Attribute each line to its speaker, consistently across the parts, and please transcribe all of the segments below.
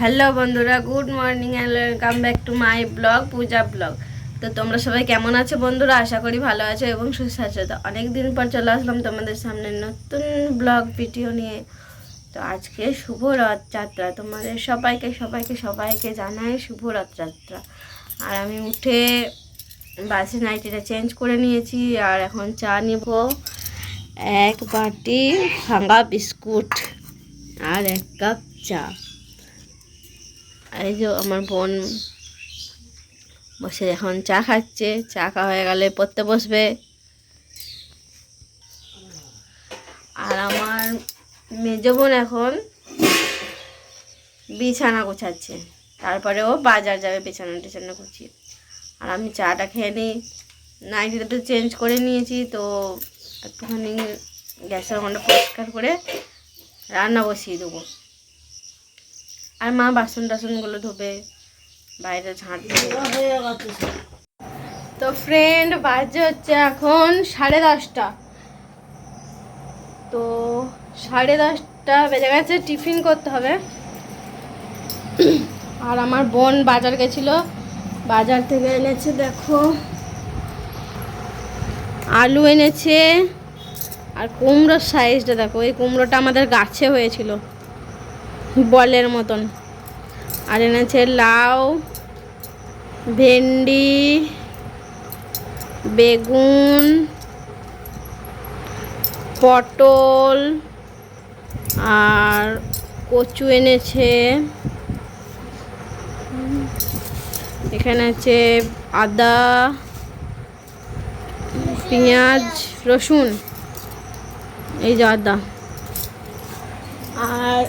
Speaker 1: Hello বন্ধুরা, good morning and welcome back to my blog Puja blog তো তোমরা সবাই কেমন আছো বন্ধুরা? আশা করি ভালো আছো এবং সুস্থ আছো। তো অনেক দিন পর চলে আসলাম তোমাদের সামনে নতুন ব্লগ ভিডিও নিয়ে। তো আজকে শুভ রথযাত্রা। তোমাদের সবাইকে সবাইকে সবাইকে জানাই শুভ রথযাত্রা। আর আমি উঠে বাসে নাইটিটা চেঞ্জ করে নিয়েছি আর এখন চা নিব। এক বাটি ভাঙা বিস্কুট আর এক কাপ চা। এই যে আমার বোন বসে এখন চা খাচ্ছে, চা খাওয়া হয়ে গেলে পড়তে বসবে। আর আমার মেজ বোন এখন বিছানা গোছাচ্ছে। তারপরে ও বাজার যাবে বিছানা টিছানা গুছিয়ে। আর আমি চাটা খেয়ে নিই। নাইটিটা তো চেঞ্জ করে নিয়েছি, তো একটুখানি গ্যাসের ওখানটা পরিষ্কার করে রান্না বসিয়ে দেবো। আর মা বাসন টাসনগুলো ধোবে, বাইরে ঝাঁট তো ফ্রেন্ড বাজে হচ্ছে এখন সাড়ে দশটা। তো সাড়ে দশটা বেজে গেছে, টিফিন করতে হবে। আর আমার বোন বাজার গেছিল। বাজার থেকে এনেছে, দেখো, আলু এনেছে। আর কুমড়োর সাইজটা দেখো, এই কুমড়োটা আমাদের গাছে হয়েছিল। বলের মতন। আর এনেছে লাউ, ভেন্ডি, বেগুন, পটল, আর কচু এনেছে। এখানে আছে আদা, পেঁয়াজ, রসুন। এই যে আদা। আর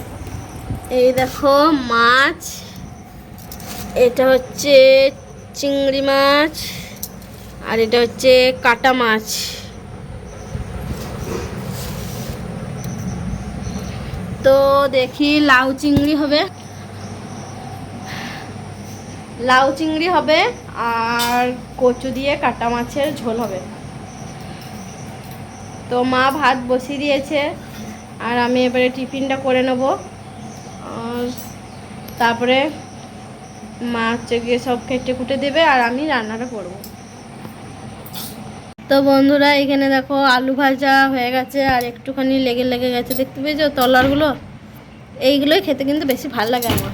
Speaker 1: এই দেখো মাছ। এটা হচ্ছে চিংড়ি মাছ আর এটা হচ্ছে কাটা মাছ। তো দেখি লাউ চিংড়ি হবে। লাউ চিংড়ি হবে আর কচু দিয়ে কাটা মাছের ঝোল হবে। তো মা ভাত বসিয়ে দিয়েছে আর আমি এবারে টিফিনটা করে নেব। তারপরে মা হচ্ছে গিয়ে সব কেটে কুটে দেবে আর আমি রান্নাটা করব। তো বন্ধুরা, এখানে দেখো আলু ভাজা হয়ে গেছে আর একটুখানি লেগে লেগে গেছে। দেখতে পেয়েছ তলারগুলো? এইগুলোই খেতে কিন্তু বেশি ভালো লাগে আমার।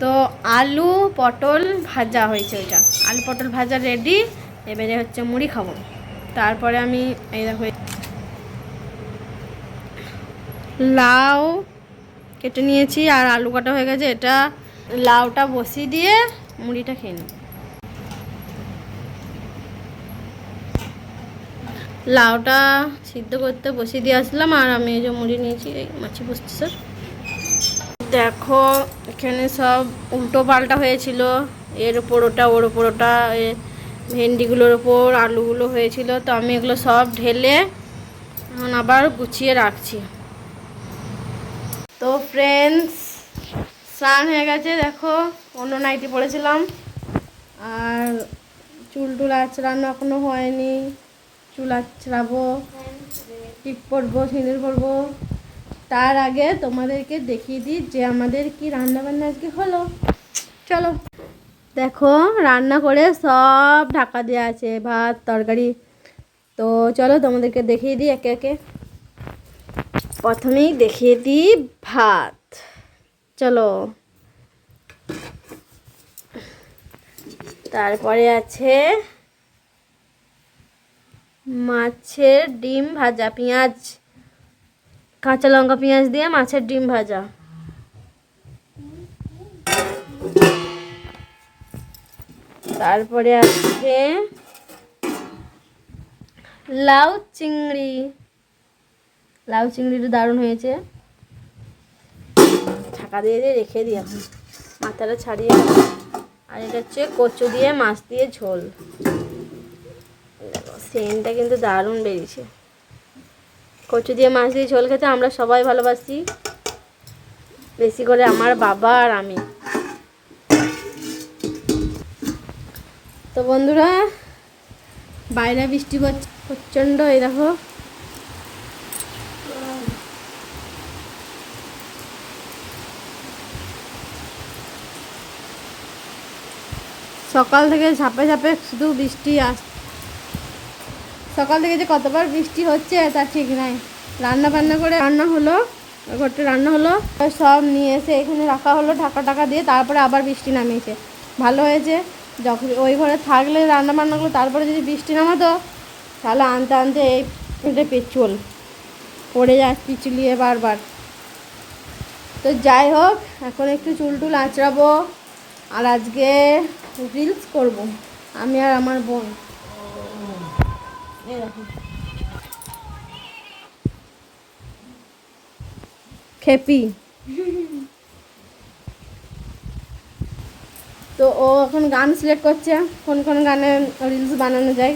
Speaker 1: তো আলু পটল ভাজা হয়েছে ওইটা। আলু পটল ভাজা রেডি এবারে হচ্ছে মুড়ি খাব। তারপরে আমি এই দেখো, লাউ কেটে নিয়েছি আর আলু কাটা হয়ে গেছে। এটা লাউটা বসিয়ে দিয়ে মুড়িটা খেয়ে নেব। লাউটা সিদ্ধ করতে বসিয়ে দিয়ে আসলাম আর আমি এই যে মুড়ি নিয়েছি, এই মাছি বসছি স্যার। দেখো, এখানে সব উল্টো পাল্টা হয়েছিল। এর ওপর ওটা, ওর ওপর ওটা ভেন্ডিগুলোর ওপর আলুগুলো হয়েছিল। তো আমি এগুলো সব ঢেলে এখন আবার গুছিয়ে রাখছি। তো ফ্রেন্ডস স্নান হয়ে গেছে, দেখো, অন্য নাইটি পড়েছিলাম। আর চুল টুল আঁচড়ানো এখনও হয়নি। চুল আঁচড়াবো টিপ পরবো, সিঁদুর পরবো। তার আগে তোমাদেরকে দেখিয়ে দিই যে আমাদের কি রান্না বান্না আজকে হলো। চলো। দেখো, রান্না করে সব ঢাকা দেওয়া আছে, ভাত, তরকারি। তো চলো তোমাদেরকে দেখিয়ে দিই একে একে। প্রথমেই দেখিয়ে দিই ভাত। চলো। তারপরে আছে মাছের ডিম ভাজা পেঁয়াজ। কাঁচা লঙ্কা পেঁয়াজ দিয়ে মাছের ডিম ভাজা। তারপরে আছে লাউ চিংড়ি। লাউ চিংড়িটা দারুণ হয়েছে। ঢাকা দিয়ে দিয়ে রেখে দিই এখন মাথাটা ছাড়িয়ে আর এটা হচ্ছে কচু দিয়ে মাছ দিয়ে ঝোল। সেন্টটা কিন্তু দারুণ বেরিয়েছে। কচু দিয়ে মাছ দিয়ে ঝোল খেতে আমরা সবাই ভালোবাসি। বেশি করে আমার বাবা আর আমি। তো বন্ধুরা, বাইরে বৃষ্টি পড়ছে, প্রচণ্ড এই দেখো। সকাল থেকে ঝাপে ঝাপে শুধু বৃষ্টি আস, সকাল থেকে যে কতবার বৃষ্টি হচ্ছে তা ঠিক নাই। রান্না বান্না করে রান্না হলো, ঘরটা রান্না হলো, সব নিয়ে এসে এখানে রাখা হলো, ঢাকা টাকা দিয়ে তারপরে আবার বৃষ্টি নামিয়েছে। ভালো হয়েছে, যখন ওই ঘরে থাকলে রান্না বান্না বান্নাগুলো তারপরে যদি বৃষ্টি নামাতো, তাহলে আনতে আনতে এই এটা পেচুল পড়ে যায়, পিছলিয়ে বারবার। তো যাই হোক, এখন একটু চুল টুল আঁচড়াবো। আর আজকে রিলস করব, আমি আর আমার বোন। খেপি। তো ও এখন গান সিলেক্ট করছে, কোন কোন গানে রিলস বানানো যায়।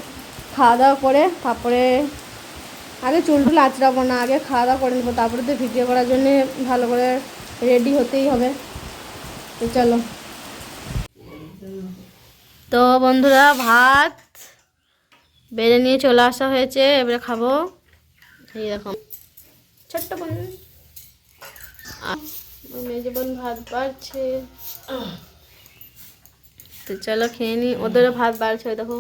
Speaker 1: খাওয়া দাওয়া করে, তারপরে আগে চুল টুল আঁচড়াবো না, আগে খাওয়া দাওয়া করে নেব, তারপরে তো ভিডিও করার জন্য ভালো করে রেডি হতেই হবে। তো চলো। তো বন্ধুরা ভাত বেড়ে নিয়ে চলে আসা হয়েছে। এবারে খাব। এই রকম ছোট্ট বোন। মেজে বোন ভাত বাড়ছে। তো চলো খেয়ে নি। ওদেরও ভাত বাড়ছে ওই দেখো।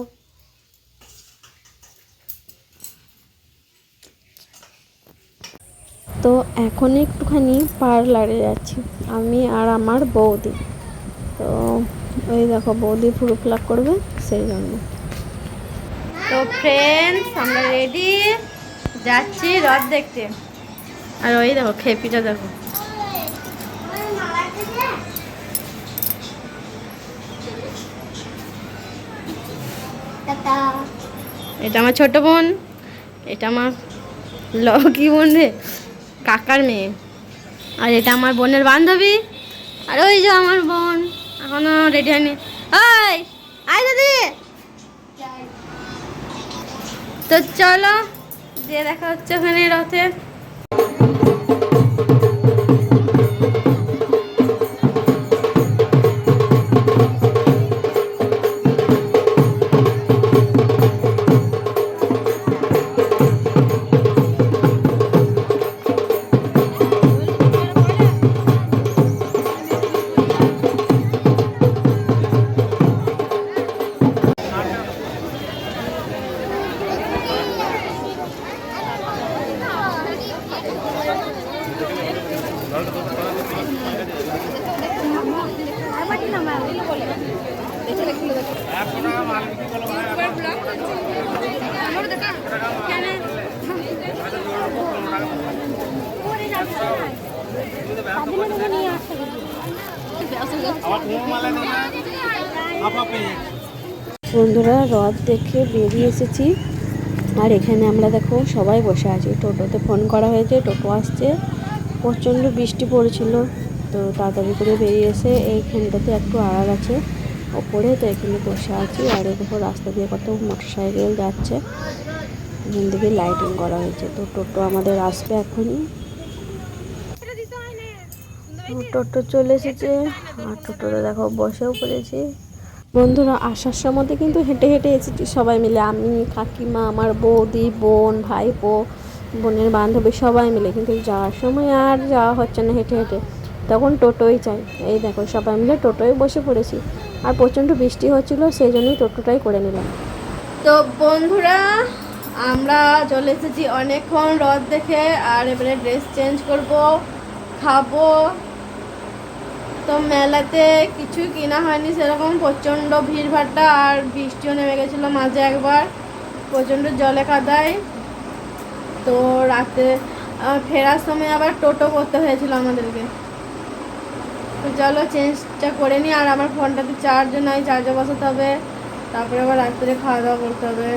Speaker 1: তো এখন একটুখানি পার্লারে যাচ্ছি আমি আর আমার বৌদি। তো ওই দেখো বৌদি পুরো ফ্লাক করবে সেই জন্য। তো ফ্রেন্ডস আমরা রেডি যাচ্ছি রথ দেখতে। আর ওই দেখো খেপিটা দেখো। এটা আমার ছোট বোন এটা আমার লকি বোন রে কাকার মেয়ে। আর এটা আমার বোনের বান্ধবী আর ওই যে আমার বোন। এখনও রেডি হয়নি। ওই আয় দাদি। তো চলো দিয়ে দেখা হচ্ছে ওখানে রথে। বন্ধুরা, রথ দেখে বেরিয়ে এসেছি। আর এখানে আমরা দেখো সবাই বসে আছি। টোটোতে ফোন করা হয়েছে, টোটো আসছে। প্রচণ্ড বৃষ্টি পড়েছিল, তো তাড়াতাড়ি করে বেরিয়ে এসে এইখানটাতে একটু আড়াল আছে, ওপরে তো এখানে বসে আছি, আর দেখো রাস্তা দিয়ে কত মোটর সাইকেল যাচ্ছে। এখান থেকে লাইটিং করা হয়েছে, তো টোটো আমাদের আসবে এখনই। টোটো চলে এসেছে, আর টোটোতে দেখো বসেও পড়েছি। বন্ধুরা, আসার সময় কিন্তু হেঁটে হেঁটে এসেছি সবাই মিলে, আমি, কাকিমা, আমার বৌদি, বোন, ভাইপো বোনের বান্ধবী সবাই মিলে, কিন্তু যাওয়ার সময় আর যাওয়া হচ্ছে না হেঁটে হেঁটে। তখন টোটোই চাই। এই দেখো, সবাই মিলে টোটোয় বসে পড়েছি। আর প্রচণ্ড বৃষ্টি হচ্ছিল সেই জন্যই টোটোটাই করে নিলাম। তো বন্ধুরা, আমরা চলে এসেছি অনেকক্ষণ রথ দেখে, আর এবারে ড্রেস চেঞ্জ করব, খাব। তো মেলাতে কিছু কিনা হয়নি, সেরকম প্রচণ্ড ভিড়ভাট্টা আর বৃষ্টিও নেমে গেছিল মাঝে একবার। প্রচণ্ড জলে কাদায়। তো রাতে ফেরার সময় আবার টোটো করতে হয়েছিল আমাদেরকে। তো চলো চেঞ্জটা করে নিই, আর আমার ফোনটাতে চার্জ নাই চার্জে বসাতে হবে। তারপরে আবার রাত্রে খাওয়া দাওয়া করতে হবে।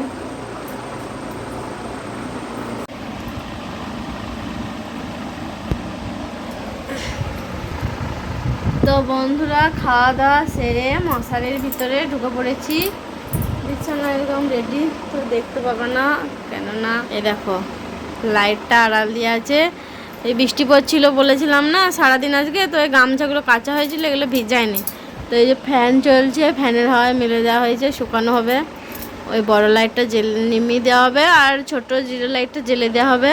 Speaker 1: তো বন্ধুরা, খাওয়া দাওয়া সেরে মশারির ভিতরে ঢুকে পড়েছি। বিছানা একদম রেডি তো দেখতে পাবে না, কেননা এ দেখো। লাইটটা আড়াল দিয়ে আছে। এই বৃষ্টি পড়ছিল বলেছিলাম না, সারাদিন আজকে, তো এই গামছাগুলো কাঁচা হয়েছিল, এগুলো ভিজায়নি। তো এই যে ফ্যান চলছে, ফ্যানের হাওয়ায় মেলে দেওয়া হয়েছে, শুকানো হবে। ওই বড় লাইটটা জেলে, নিমিয়ে দেওয়া হবে, আর ছোট জিরো লাইটটা জেলে দেওয়া হবে।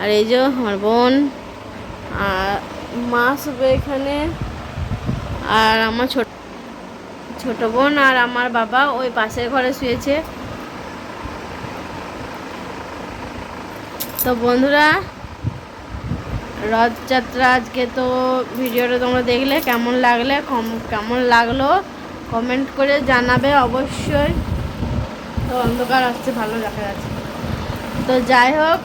Speaker 1: আর এই যে আমার বোন, আর মা আসবে এখানে, আর আমার ছোট ছোট বোন আর আমার বাবা ওই পাশের ঘরে শুয়েছে। তো বন্ধুরা, রথযাত্রা আজকে তো ভিডিওটা তোমরা দেখলে কেমন লাগলে, কম- কেমন লাগল কমেন্ট করে জানাবে অবশ্যই। তো অন্ধকার আসছে, ভালো দেখা যাচ্ছে। তো যাই হোক,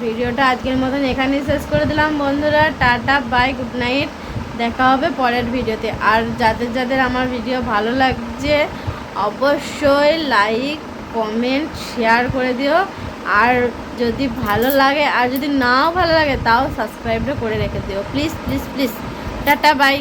Speaker 1: ভিডিওটা আজকের মতন এখানেই শেষ করে দিলাম বন্ধুরা। টাটা বাই গুড নাইট দেখা হবে পরের ভিডিওতে। আর যাদের যাদের আমার ভিডিও ভালো লাগছে, অবশ্যই লাইক কমেন্ট শেয়ার করে দিও। আর যদি ভালো লাগে, আর যদি নাও ভালো লাগে, তাও সাবস্ক্রাইবটা করে রেখে দিও। Please please please tata bye